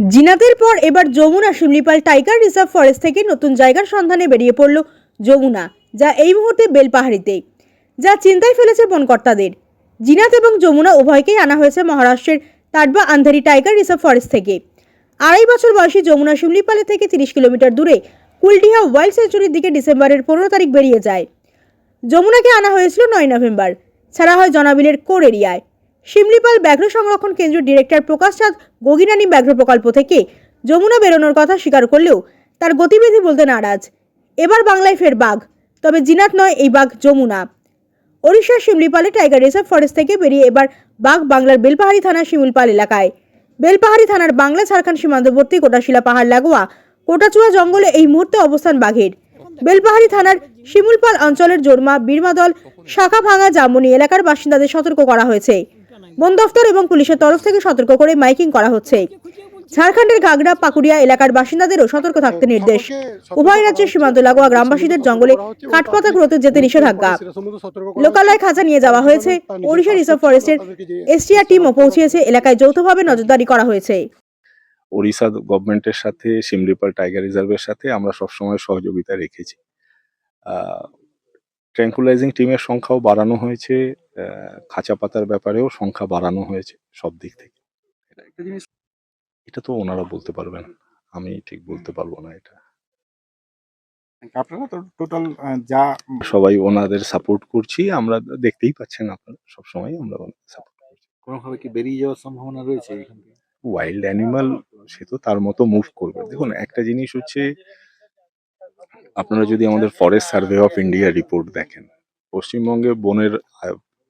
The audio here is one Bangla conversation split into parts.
জিনাতের পর এবার Jamuna Similipal tiger reserve forest থেকে নতুন জায়গার সন্ধানে বেরিয়ে পড়ল যমুনা, যা এই মুহূর্তে বেলপাহাড়িতে, যা চিন্তায় ফেলেছে বনকর্তাদের। জিনাত এবং যমুনা উভয়কেই আনা হয়েছে মহারাষ্ট্রের Tadoba Andhari tiger reserve forest থেকে। আড়াই বছর বয়সী যমুনা শিমলিপালে থেকে তিরিশ কিলোমিটার দূরে কুলডিহা ওয়াইল্ড সেঞ্চুরির দিকে ডিসেম্বরের পনেরো তারিখ বেরিয়ে যায়। যমুনাকে আনা হয়েছিল নয় নভেম্বর, ছাড়া হয় জনাবিলের কোর এরিয়ায়। শিমলিপাল ব্যাঘ্র সংরক্ষণ কেন্দ্রের ডিরেক্টর প্রকাশ চাঁদ গগিনানি ব্যাঘ্র প্রকল্প থেকে যমুনা বেরোনোর কথা স্বীকার করলেও তার গতিবিধি বলতে নারাজ। এবার বাংলায় ফের বাঘ, তবে জিনাত নয় এই বাঘ যমুনা। ওড়িশার শিমলিপালে টাইগার রিজার্ভ ফরেস্ট থেকে বেরিয়ে এবার বাঘ বাংলার বেলপাহাড়ি থানার শিমুলপাল এলাকায়। বেলপাহাড়ি থানার বাংলা ঝাড়খণ্ড সীমান্তবর্তী কোটাশিলা পাহাড় লাগোয়া কোটাচুয়া জঙ্গলে এই মুহূর্তে অবস্থান বাঘের। বেলপাহাড়ি থানার শিমুলপাল অঞ্চলের জোরমা বীরমাদল শাখা ভাঙা জামুনি এলাকার বাসিন্দাদের সতর্ক করা হয়েছে। বন দফতর এবং পুলিশের তরফ থেকে সতর্ক করে মাইকিং করা হচ্ছে। ঝাড়খণ্ডের ঘাগড়া, পাকুড়িয়া এলাকার বাসিন্দাদেরও সতর্ক থাকতে নির্দেশ। উভয় রাজ্যের সীমান্ত লাগোয়া গ্রামবাসীদের জঙ্গলে কাঠপাতা কুড়োতে যেতে নিষেধাজ্ঞা। লোকালয় খাঁচা নিয়ে যাওয়া হয়েছে। ওড়িশা রিজার্ভ ফরেস্টের এসটিআর টিমও পৌঁছিয়েছে এলাকায় যৌথভাবে নজরদারি করা হয়েছে। ওড়িশা গভর্নমেন্টের সাথে সিমলিপাল টাইগার রিজার্ভের সাথে আমরা সবসময় সহযোগিতা রেখেছি। ট্র্যাঙ্কুলাইজিং টিমের সংখ্যাও বাড়ানো হয়েছে খাঁচা পাতার ব্যাপারেও সংখ্যা বাড়ানো হয়েছে সব দিক থেকে। একটা জিনিস এটা তো ওনারা বলতে পারবেন। আমি ঠিক বলতে পারব না এটা। আপনারা তো টোটাল যা সবাই ওনাদের সাপোর্ট করছি আমরা দেখতেই পাচ্ছেন আপনারা সবসময় আমরা সাপোর্ট করছি। কোনোভাবে কি বেরিয়ে যাওয়ার সম্ভাবনা রয়েছে ওয়াইল্ড অ্যানিমাল সে তো তার মতো মুভ করবে। দেখুন একটা জিনিস হচ্ছে আপনারা যদি আমাদের forest survey of India report দেখেন পশ্চিমবঙ্গে বনের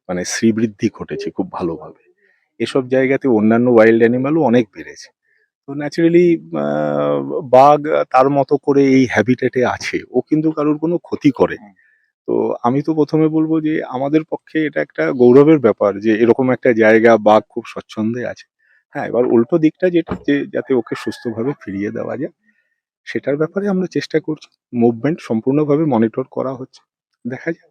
মানে শ্রীবৃদ্ধি ঘটেছে খুব ভালোভাবে। এসব জায়গাতে অন্যান্য ওয়াইল্ড অ্যানিমালও অনেক বেড়েছে। তো ন্যাচারালি বাঘ তার মতো করে এই হ্যাবিটেটে আছে ও কিন্তু কারোর কোনো ক্ষতি করে। তো আমি তো প্রথমে বলব যে আমাদের পক্ষে এটা একটা গৌরবের ব্যাপার যে এরকম একটা জায়গা বাঘ খুব স্বচ্ছন্দে আছে। হ্যাঁ এবার উল্টো দিকটা যেটা যে যাতে ওকে সুস্থভাবে ফিরিয়ে দেওয়া যায়। সেটার ব্যাপারে আমরা চেষ্টা করছি। মুভমেন্ট সম্পূর্ণভাবে মনিটর করা হচ্ছে। দেখা যাক।